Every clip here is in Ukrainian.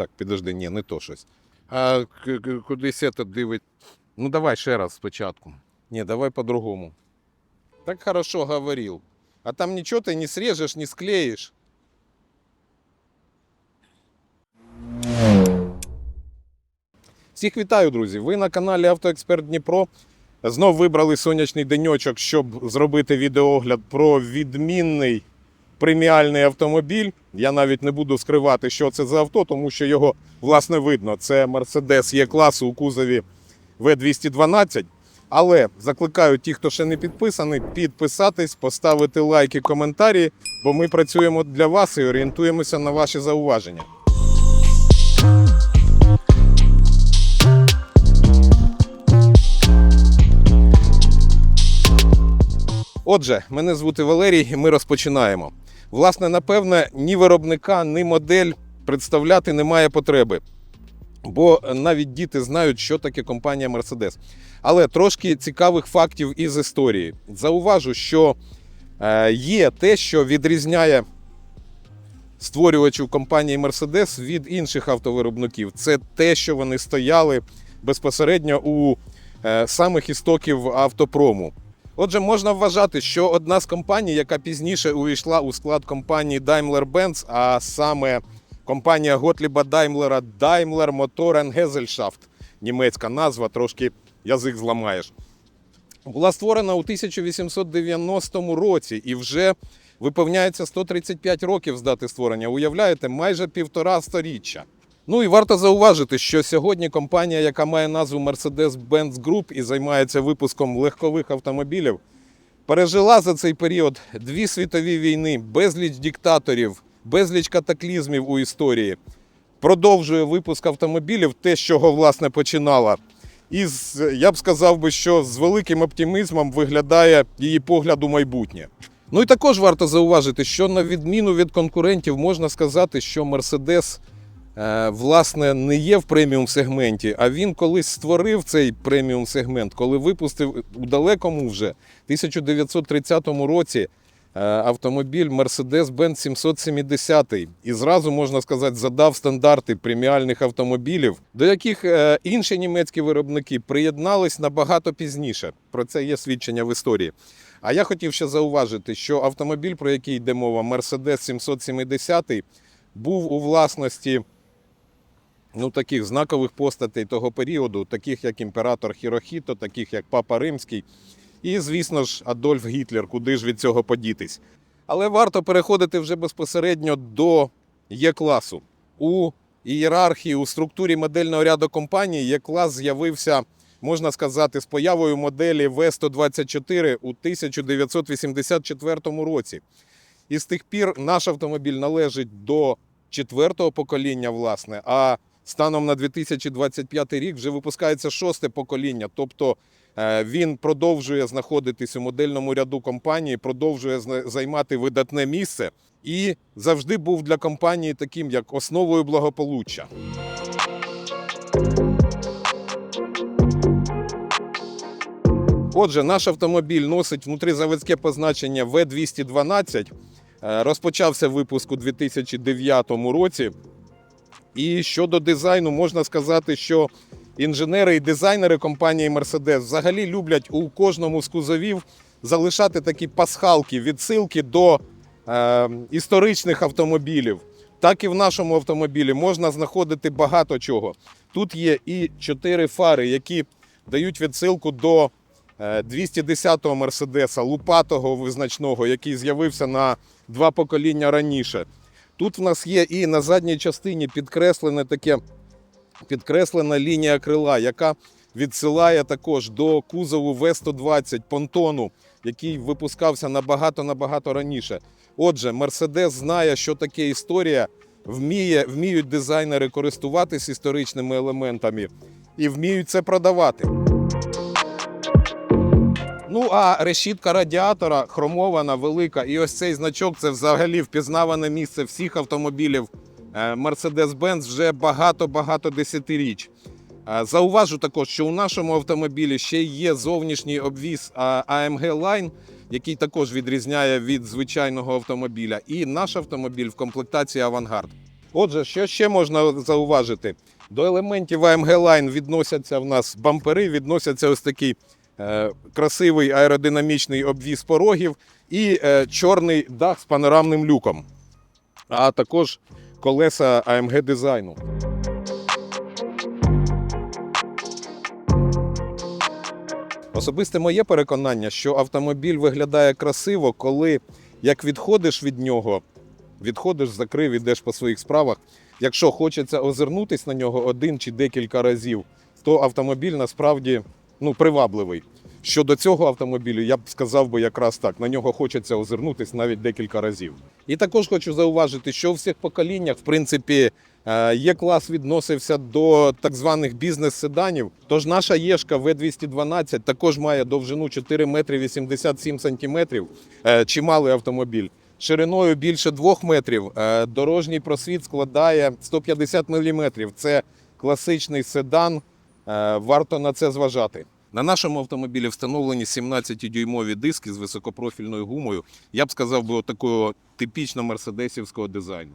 Так, підожди, ні, не то щось. А кудись це дивить. Ну давай ще раз спочатку. Ні, давай по-другому. Так хорошо говорил. А там ничего ты не срежешь, не склеишь. Всіх вітаю, друзі! Ви на каналі Автоексперт Дніпро. Знов вибрали сонячний деньочок, щоб зробити відеогляд про відмінний преміальний автомобіль. Я навіть не буду скривати, що це за авто, тому що його власне видно. Це Mercedes є класу у кузові V212. Але закликаю ті, хто ще не підписаний, підписатись, поставити лайки, коментарі, бо ми працюємо для вас і орієнтуємося на ваші зауваження. Отже, мене звути Валерій, і ми розпочинаємо. Власне, напевне, ні виробника, ні модель представляти немає потреби. Бо навіть діти знають, що таке компанія Mercedes. Але трошки цікавих фактів із історії. Зауважу, що е, є те, що відрізняє створювачів компанії Mercedes від інших автовиробників. Це те, що вони стояли безпосередньо у е, самих істоків автопрому. Отже, можна вважати, що одна з компаній, яка пізніше увійшла у склад компанії Daimler-Benz, а саме компанія Готліба Даймлера Daimler Motoren Gesellschaft, німецька назва, трошки язик зламаєш, була створена у 1890 році і вже виповняється 135 років з дати створення. Уявляєте, майже півтора сторіччя. Ну і варто зауважити, що сьогодні компанія, яка має назву Mercedes-Benz Group і займається випуском легкових автомобілів, пережила за цей період дві світові війни, безліч диктаторів, безліч катаклізмів у історії. Продовжує випуск автомобілів, те, з чого власне починала. І я б сказав би, що з великим оптимізмом виглядає її погляд у майбутнє. Ну і також варто зауважити, що на відміну від конкурентів можна сказати, що Mercedes власне не є в преміум сегменті, а він колись створив цей преміум сегмент, коли випустив у далекому вже 1930 році е, автомобіль Mercedes-Benz 770 і зразу можна сказати задав стандарти преміальних автомобілів, до яких е, інші німецькі виробники приєднались набагато пізніше. Про це є свідчення в історії. А я хотів ще зауважити, що автомобіль, про який йде мова, Mercedes 770, був у власності ну, таких знакових постатей того періоду, таких як імператор Хірохіто, таких як Папа Римський, і, звісно ж, Адольф Гітлер, куди ж від цього подітись. Але варто переходити вже безпосередньо до Є-класу. У ієрархії, у структурі модельного ряду компаній Є-клас з'явився, можна сказати, з появою моделі В-124 у 1984 році. І з тих пір наш автомобіль належить до четвертого покоління, власне, а станом на 2025 рік вже випускається шосте покоління. Тобто е, він продовжує знаходитись у модельному ряду компанії, продовжує займати видатне місце і завжди був для компанії таким як основою благополуччя. Отже, наш автомобіль носить внутрізаводське позначення В212. Е, Розпочався випуск у 2009 році. І щодо дизайну, можна сказати, що інженери і дизайнери компанії Mercedes взагалі люблять у кожному з кузовів залишати такі пасхалки, відсилки до е, історичних автомобілів. Так і в нашому автомобілі можна знаходити багато чого. Тут є і чотири фари, які дають відсилку до е, 210-го Мерседеса, лупатого визначного, який з'явився на два покоління раніше. Тут в нас є і на задній частині підкреслене таке підкреслена лінія крила, яка відсилає також до кузову В120 понтону, який випускався набагато набагато раніше. Отже, Мерседес знає, що таке історія, вміє, вміють дизайнери користуватись історичними елементами і вміють це продавати. Ну а решітка радіатора хромована, велика. І ось цей значок це взагалі впізнаване місце всіх автомобілів е, Mercedes-Benz вже багато-багато десятиріч. Е, Зауважу також, що у нашому автомобілі ще є зовнішній обвіз AMG Line, який також відрізняє від звичайного автомобіля. І наш автомобіль в комплектації Авангард. Отже, що ще можна зауважити? До елементів AMG Line відносяться в нас бампери, відносяться ось такий красивий аеродинамічний обвіз порогів і е, чорний дах з панорамним люком, а також колеса AMG дизайну. Особисте моє переконання, що автомобіль виглядає красиво, коли як відходиш від нього, відходиш, закрив, ідеш по своїх справах. Якщо хочеться озирнутись на нього один чи декілька разів, то автомобіль насправді ну, привабливий. Щодо цього автомобілю, я б сказав би якраз так: на нього хочеться озирнутись навіть декілька разів. І також хочу зауважити, що у всіх поколіннях, в принципі, е, є клас відносився до так званих бізнес-седанів. Тож наша Єшка В212 також має довжину 4 метри 87 сантиметрів, е, чималий автомобіль. Шириною більше 2 метрів. Е, Дорожній просвіт складає 150 мм. Це класичний седан. Е, Варто на це зважати. На нашому автомобілі встановлені 17-дюймові диски з високопрофільною гумою. Я б сказав би, такого типічно мерседесівського дизайну.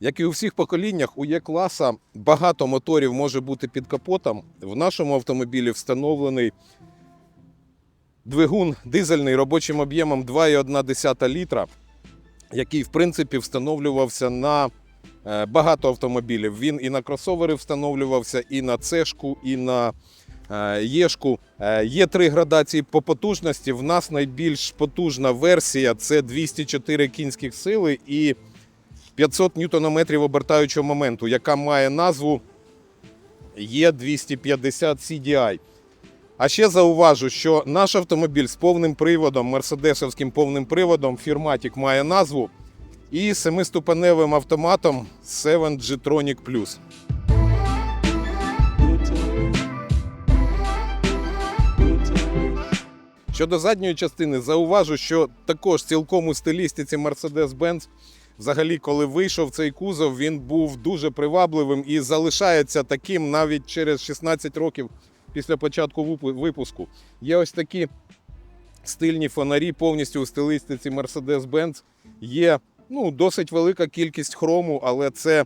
Як і у всіх поколіннях, у Є-класа багато моторів може бути під капотом. В нашому автомобілі встановлений двигун дизельний робочим об'ємом 2,1 літра, який в принципі встановлювався на е, багато автомобілів. Він і на кросовери встановлювався, і на цешку, і на е, єшку. Е, Є три градації по потужності. В нас найбільш потужна версія це 204 кінських сили і 500 ньютонометрів обертаючого моменту, яка має назву Е250 CDI. А ще зауважу, що наш автомобіль з повним приводом, мерседесовським повним приводом, Firmatic має назву і семиступеневим автоматом 7G Tronic Plus. Щодо задньої частини, зауважу, що також цілком у стилістиці Mercedes-Benz, взагалі, коли вийшов цей кузов, він був дуже привабливим і залишається таким навіть через 16 років після початку випуску. Є ось такі стильні фонарі повністю у стилістиці Mercedes-Benz. Є ну, досить велика кількість хрому, але це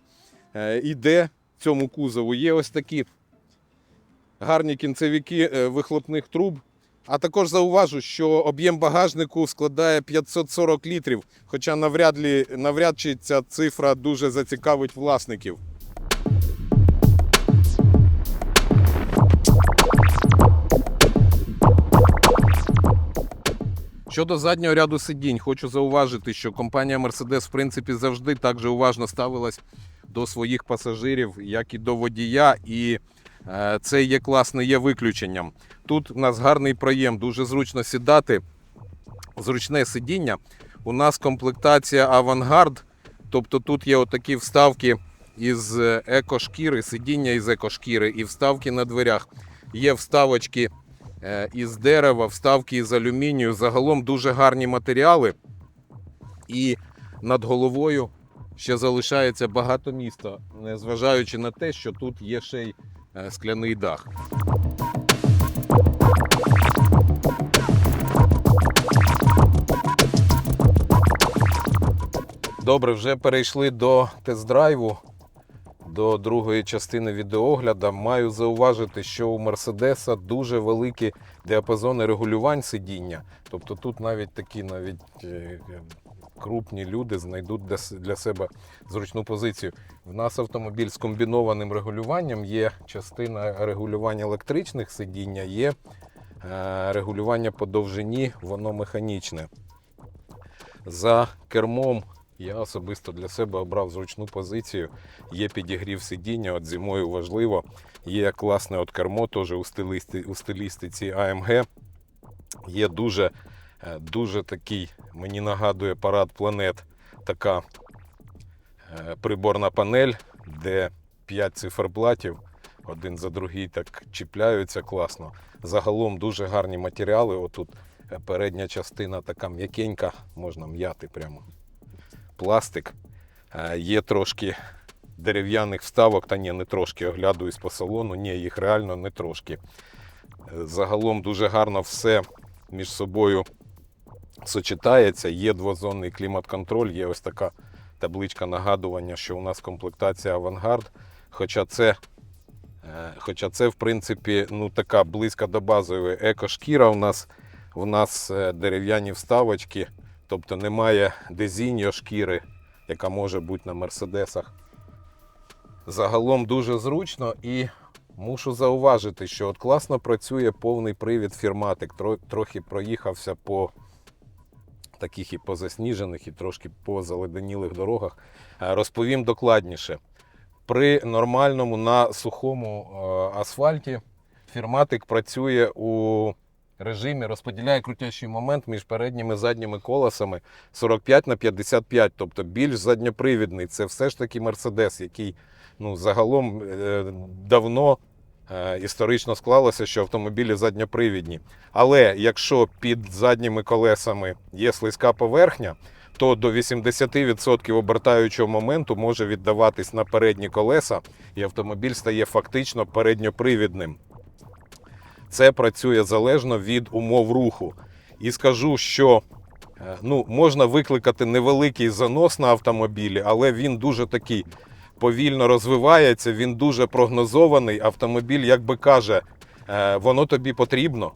е, іде цьому кузову. Є ось такі гарні кінцевики е, вихлопних труб. А також зауважу, що об'єм багажнику складає 540 літрів, хоча навряд, лі, навряд чи ця цифра дуже зацікавить власників. Щодо заднього ряду сидінь, хочу зауважити, що компанія Mercedes в принципі завжди так же уважно ставилась до своїх пасажирів, як і до водія, і е, це є клас, не є виключенням. Тут у нас гарний проєм, дуже зручно сідати, зручне сидіння. У нас комплектація авангард, тобто тут є отакі вставки із екошкіри, сидіння із екошкіри і вставки на дверях. Є вставочки із дерева, вставки із алюмінію. Загалом дуже гарні матеріали. І над головою ще залишається багато міста, незважаючи на те, що тут є ще й е, скляний дах. Добре, вже перейшли до тест-драйву, до другої частини відеогляду. Маю зауважити, що у Мерседеса дуже великі діапазони регулювань сидіння. Тобто тут навіть такі навіть е, е, крупні люди знайдуть для себе зручну позицію. В нас автомобіль з комбінованим регулюванням є частина регулювання електричних сидіння, є е, регулювання по довжині, воно механічне. За кермом я особисто для себе обрав зручну позицію. Є підігрів сидіння, от зимою важливо. Є класне от кермо, теж у, стилісти, у стилістиці AMG. Є дуже, е, дуже такий, мені нагадує парад планет, така е, приборна панель, де 5 циферблатів один за другий так чіпляються класно. Загалом дуже гарні матеріали. Отут е, передня частина така м'якенька, можна м'яти прямо. Пластик. Е, Є трошки дерев'яних вставок, та ні, не трошки оглядуюсь по салону. Ні, їх реально не трошки. Е, Загалом дуже гарно все між собою сочетається. Є двозонний клімат-контроль, є ось така табличка нагадування, що у нас комплектація авангард. Хоча це, е, хоча це в принципі, ну, така близька до базової екошкіра. У нас, у нас дерев'яні вставочки, тобто немає дезіньо шкіри, яка може бути на мерседесах. Загалом дуже зручно і мушу зауважити, що от класно працює повний привід фірматик. Трохи проїхався по таких і позасніжених, і трошки по заледенілих дорогах. Е, Розповім докладніше. При нормальному на сухому е, асфальті фірматик працює у режимі, розподіляє крутящий момент між передніми і задніми колесами 45 на 55, тобто більш задньопривідний. Це все ж таки Мерседес, який ну, загалом е, давно е, історично склалося, що автомобілі задньопривідні. Але якщо під задніми колесами є слизька поверхня, то до 80% обертаючого моменту може віддаватись на передні колеса, і автомобіль стає фактично передньопривідним. Це працює залежно від умов руху. І скажу, що е, ну, можна викликати невеликий занос на автомобілі, але він дуже такий повільно розвивається, він дуже прогнозований. Автомобіль, як би каже, е, воно тобі потрібно.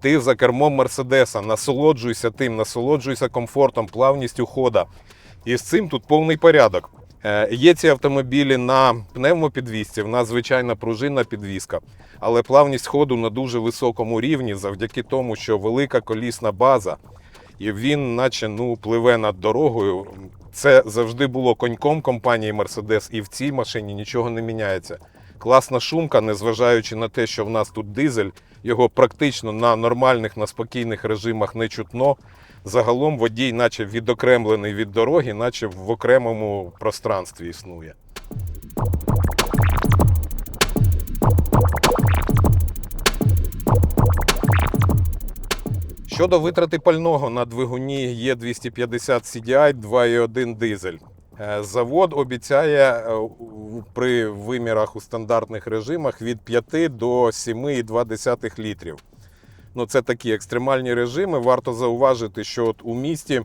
Ти за кермом Мерседеса, насолоджуйся тим, насолоджуйся комфортом, плавністю хода. І з цим тут повний порядок. Е, Є ці автомобілі на пневмопідвісці, в нас звичайна пружинна підвіска, але плавність ходу на дуже високому рівні завдяки тому, що велика колісна база, і він, наче ну, пливе над дорогою. Це завжди було коньком компанії Mercedes, і в цій машині нічого не міняється. Класна шумка, незважаючи на те, що в нас тут дизель, його практично на нормальних, на спокійних режимах не чутно. Загалом водій, наче відокремлений від дороги, наче в окремому пространстві існує. Щодо витрати пального на двигуні Е250 CDI 2.1 дизель. Е, Завод обіцяє е, при вимірах у стандартних режимах від 5 до 7,2 літрів. Ну, це такі екстремальні режими. Варто зауважити, що от у місті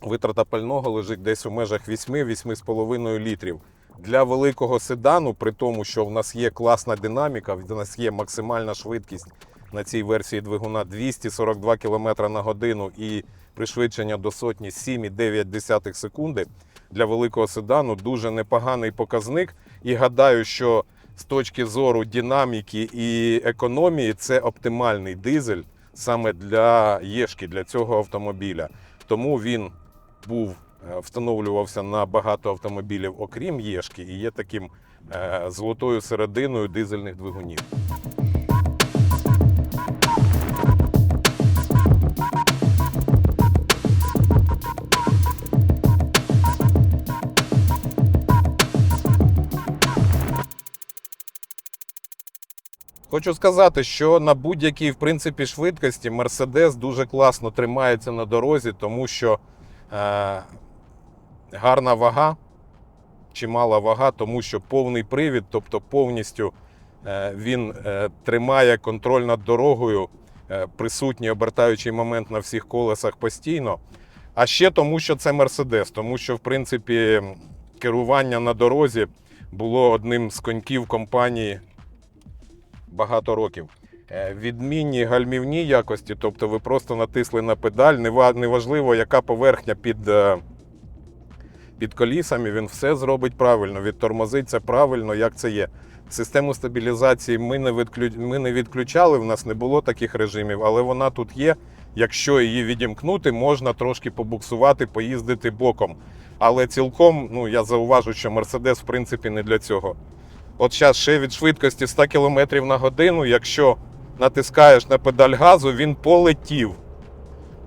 витрата пального лежить десь у межах 8-8,5 літрів. Для великого седану, при тому, що в нас є класна динаміка, в нас є максимальна швидкість на цій версії двигуна 242 км на годину і пришвидшення до сотні 7,9 секунди. Для великого седану дуже непоганий показник. І гадаю, що з точки зору динаміки і економії це оптимальний дизель саме для Єшки, для цього автомобіля. Тому він був е, встановлювався на багато автомобілів, окрім Єшки, і є таким е, золотою серединою дизельних двигунів. Хочу сказати, що на будь-якій в принципі швидкості Мерседес дуже класно тримається на дорозі, тому що е, гарна вага, чимала вага, тому що повний привід, тобто повністю е, він е, тримає контроль над дорогою, е, присутній обертаючий момент на всіх колесах постійно. А ще тому, що це Мерседес, тому що в принципі керування на дорозі було одним з коньків компанії багато років. Е, Відмінні гальмівні якості, тобто ви просто натисли на педаль, неважливо, яка поверхня під, е, під колісами, він все зробить правильно, відтормозиться правильно, як це є. Систему стабілізації ми не, відключ... ми не відключали, в нас не було таких режимів, але вона тут є. Якщо її відімкнути, можна трошки побуксувати, поїздити боком. Але цілком, ну я зауважу, що Мерседес в принципі не для цього. От зараз ще від швидкості 100 км на годину, якщо натискаєш на педаль газу, він полетів.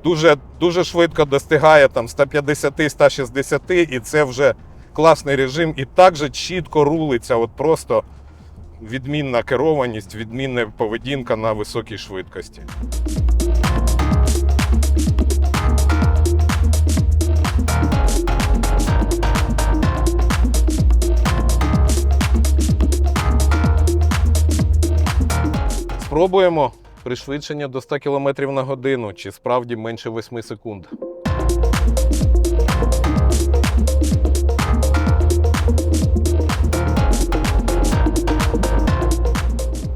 Дуже, дуже швидко достигає там 150-160, і це вже класний режим. І так же чітко рулиться. От просто відмінна керованість, відмінна поведінка на високій швидкості. Спробуємо пришвидшення до 100 км на годину чи справді менше 8 секунд.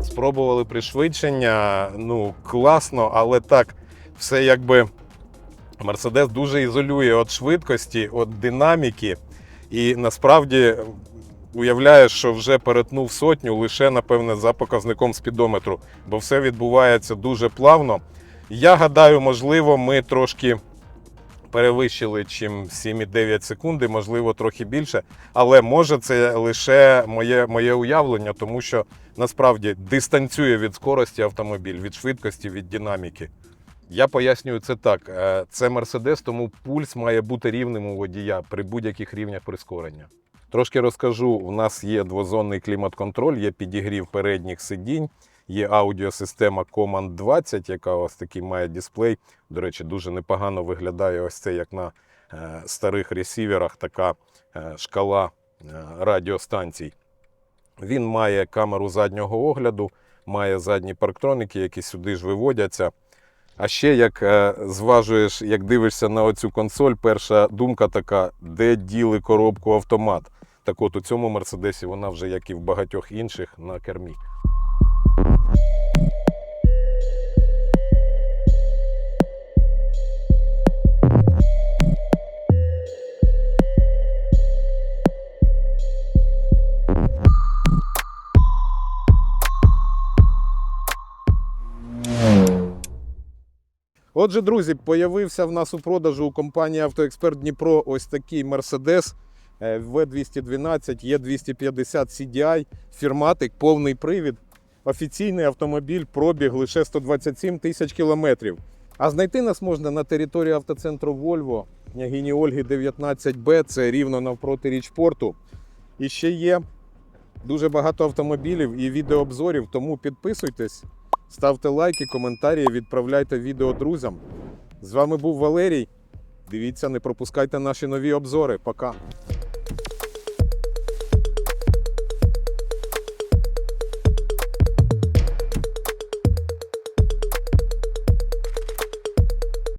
Спробували пришвидшення, ну класно, але так, все якби Мерседес дуже ізолює від швидкості, від динаміки. І насправді уявляєш, що вже перетнув сотню лише, напевне, за показником спідометру, бо все відбувається дуже плавно. Я гадаю, можливо, ми трошки перевищили чим 7,9 секунди, можливо, трохи більше. Але може це лише моє, моє уявлення, тому що насправді дистанціює від скорості автомобіль, від швидкості, від динаміки. Я пояснюю це так: Е, це Мерседес, тому пульс має бути рівним у водія при будь-яких рівнях прискорення. Трошки розкажу: у нас є двозонний клімат-контроль, є підігрів передніх сидінь, є аудіосистема Command 20, яка ось такий має дисплей. До речі, дуже непогано виглядає ось це, як на е, старих ресіверах, така е, шкала е, радіостанцій. Він має камеру заднього огляду, має задні парктроники, які сюди ж виводяться. А ще як е, зважуєш, як дивишся на оцю консоль, перша думка така, де діли коробку автомат. Так от у цьому мерседесі вона вже, як і в багатьох інших, на кермі. Отже, друзі, появився в нас у продажу у компанії Автоексперт Дніпро ось такий Mercedes е, V212, E250 CDI, фірматик, повний привід. Офіційний автомобіль, пробіг лише 127 тисяч кілометрів. А знайти нас можна на території автоцентру Volvo, княгині Ольги 19Б, це рівно навпроти річпорту. І ще є дуже багато автомобілів і відеообзорів, тому підписуйтесь. Ставте лайки, коментарі, відправляйте відео друзям. З вами був Валерій. Дивіться, не пропускайте наші нові обзори. Пока.